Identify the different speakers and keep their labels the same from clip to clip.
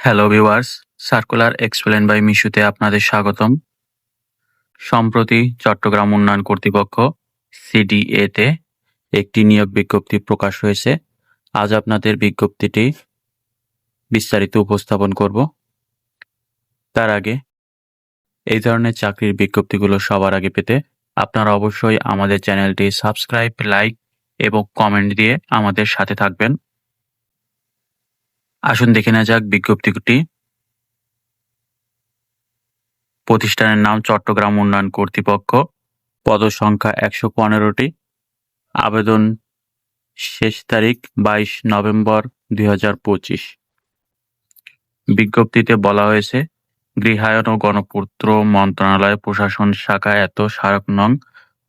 Speaker 1: Hello viewers circular explain by মিশুতে আপনাদের স্বাগতম। সম্প্রতি চট্টগ্রাম উন্নয়ন কর্তৃপক্ষ সিডিএ তে একটি নিয়োগ বিজ্ঞপ্তি প্রকাশ হয়েছে। আজ আপনাদের বিজ্ঞপ্তিটি বিস্তারিত উপস্থাপন করব। তার আগে এই ধরনের চাকরির বিজ্ঞপ্তিগুলো সবার আগে পেতে আপনারা অবশ্যই আমাদের চ্যানেলটি সাবস্ক্রাইব, লাইক এবং কমেন্ট দিয়ে আমাদের সাথে থাকবেন। আসুন দেখে নেওয়া যাক বিজ্ঞপ্তিটি। প্রতিষ্ঠানের নাম চট্টগ্রাম উন্নয়ন কর্তৃপক্ষ। পদ সংখ্যা একশো পনেরোটি। আবেদন শেষ তারিখ বাইশ নভেম্বর দুই হাজার পঁচিশ। বিজ্ঞপ্তিতে বলা হয়েছে, গৃহায়ন ও গণপূর্ত মন্ত্রণালয় প্রশাসন শাখা এত স্মারক নং।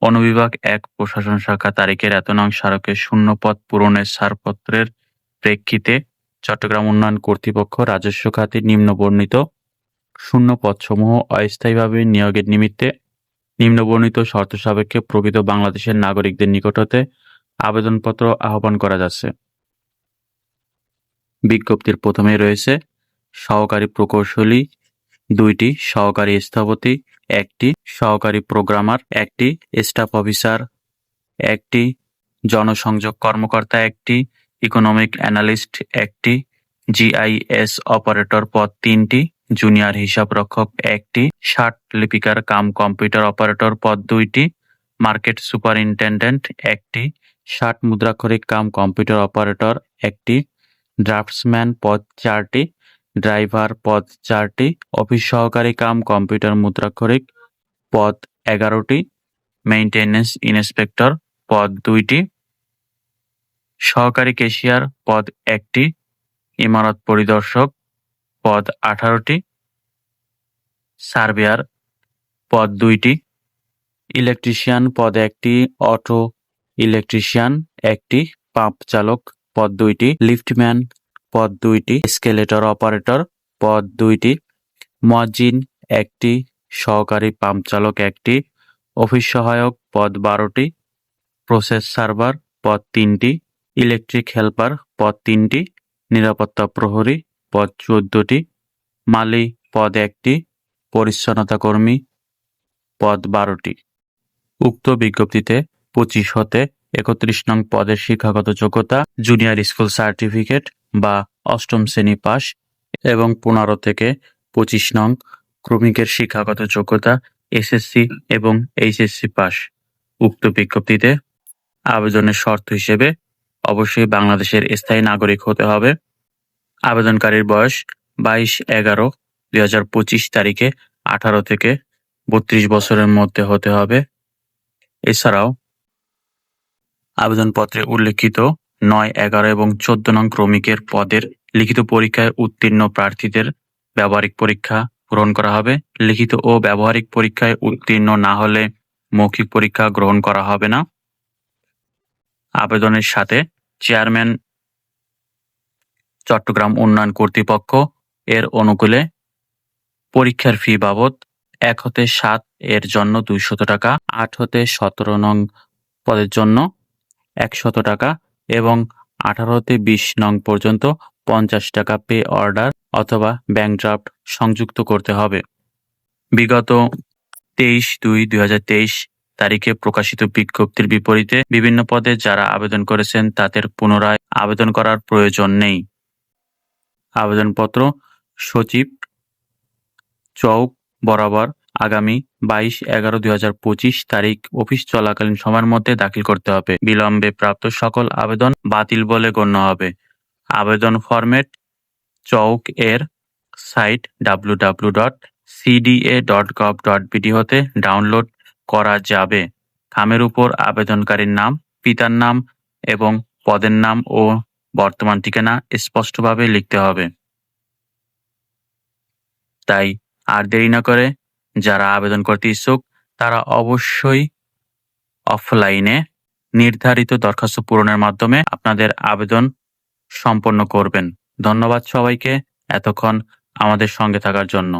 Speaker 1: অনুবিভাগ এক প্রশাসন শাখা তারিখের এত নং স্মারকের শূন্য পদ পূরণের ছাড়পত্রের প্রেক্ষিতে চট্টগ্রাম উন্নয়ন কর্তৃপক্ষ রাজস্ব খাতে নিম্নবর্ণিত শূন্য পদসমূহ অস্থায়ীভাবে নিয়োগের নিমিত্তে নিম্নবর্ণিত শর্ত সাপেক্ষে প্রকৃত বাংলাদেশের নাগরিকদের নিকট হতে আবেদনপত্র আহ্বান করা যাচ্ছে। বিজ্ঞপ্তির প্রথমে রয়েছে, সহকারী প্রকৌশলী দুইটি, সহকারী স্থপতি একটি, সহকারী প্রোগ্রামার একটি, স্টাফ অফিসার একটি, জনসংযোগ কর্মকর্তা একটি ইকোনমিক অ্যানালিস্ট একটি জিআইএস অপারেটর পদ, তিনটি জুনিয়র হিসাবরক্ষক একটি ষাট লিপিকার কাম কম্পিউটার অপারেটর পদ, দুইটি মার্কেট সুপারিনটেন্ডেন্ট একটি ষাট মুদ্রাক্ষরিক কাম কম্পিউটার অপারেটর একটি ড্রাফটসম্যান পদ, চারটি ড্রাইভার পদ, চারটি অফিস সহকারী কাম কম্পিউটার মুদ্রাক্ষরিক পদ, এগারোটি মেইনটেনেন্স ইন্সপেক্টর পদ, দুইটি সহকারী কেশিয়ার পদ একটি, ইমারত পরিদর্শক পদ আঠারোটি, সার্ভেয়ার পদ দুইটি, ইলেকট্রিশিয়ান পদ একটি, অটো ইলেকট্রিশিয়ান একটি, পাম্প চালক পদ দুইটি, লিফটম্যান পদ দুইটি, স্কেলেটর অপারেটর পদ দুইটি মজিন একটি, সহকারী পাম্প চালক একটি, অফিস সহায়ক পদ বারোটি, প্রসেস সার্ভার পদ তিনটি ইলেকট্রিক হেল্পার পদ তিনটি, নিরাপত্তা প্রহরী পদ চোদ্দটি মালি পদ একটি, পরিচ্ছন্নতা কর্মী পদ বারোটি। উক্ত বিজ্ঞপ্তিতে পঁচিশ হতে একত্রিশ নং পদের শিক্ষাগত যোগ্যতা, জুনিয়র স্কুল সার্টিফিকেট বা অষ্টম শ্রেণি পাস এবং পনেরো থেকে পঁচিশ নং ক্রমিকের শিক্ষাগত যোগ্যতা, এসএসসি এবং এইচএসসি পাস উক্ত বিজ্ঞপ্তিতে আবেদনের শর্ত হিসেবে অবশ্যই বাংলাদেশের স্থায়ী নাগরিক হতে হবে। আবেদনকারীর বয়স বাইশ এগারো দুই হাজার পঁচিশ তারিখে আঠারো থেকে বত্রিশ বছরের মধ্যে হতে হবে। এছাড়াও আবেদনপত্রে উল্লেখিত নয়, এগারো এবং চোদ্দ নং ক্রমিকের পদের লিখিত পরীক্ষায় উত্তীর্ণ প্রার্থীদের ব্যবহারিক পরীক্ষা গ্রহণ করা হবে। লিখিত ও ব্যবহারিক পরীক্ষায় উত্তীর্ণ না হলে মৌখিক পরীক্ষা গ্রহণ করা হবে না। আবেদনের সাথে চেয়ারম্যান চট্টগ্রাম উন্নয়ন কর্তৃপক্ষ এর অনুকূলে পরীক্ষার ফি বাবদ এক হতে সাত এর জন্য দুইশত টাকা, আট হতে সতেরো নং পদের জন্য একশত টাকা এবং আঠারো হতে বিশ নং পর্যন্ত পঞ্চাশ টাকা পে অর্ডার অথবা ব্যাংক ড্রাফট সংযুক্ত করতে হবে। বিগত তেইশ দুই দুই হাজার তেইশ তারিখে প্রকাশিত বিজ্ঞপ্তির বিপরীতে বিভিন্ন পদে যারা আবেদন করেছেন তাদের পুনরায় আবেদন করার প্রয়োজন নেই। আবেদনপত্র সচিব চৌক বরাবর আগামী বাইশ এগারো দুই হাজার পঁচিশ তারিখ অফিস চলাকালীন সময়ের মধ্যে দাখিল করতে হবে। বিলম্বে প্রাপ্ত সকল আবেদন বাতিল বলে গণ্য হবে। আবেদন ফরম্যাট চৌক এর site W W dot CDA dot gov dot BD হতে ডাউনলোড করা যাবে। খামের উপর আবেদনকারীর নাম, পিতার নাম এবং পদের নাম ও বর্তমান ঠিকানা স্পষ্টভাবে লিখতে হবে। তাই আর দেরি না করে যারা আবেদন করতে ইচ্ছুক, তারা অবশ্যই অফলাইনে নির্ধারিত দরখাস্ত পূরণের মাধ্যমে আপনাদের আবেদন সম্পন্ন করবেন। ধন্যবাদ সবাইকে এতক্ষণ আমাদের সঙ্গে থাকার জন্য।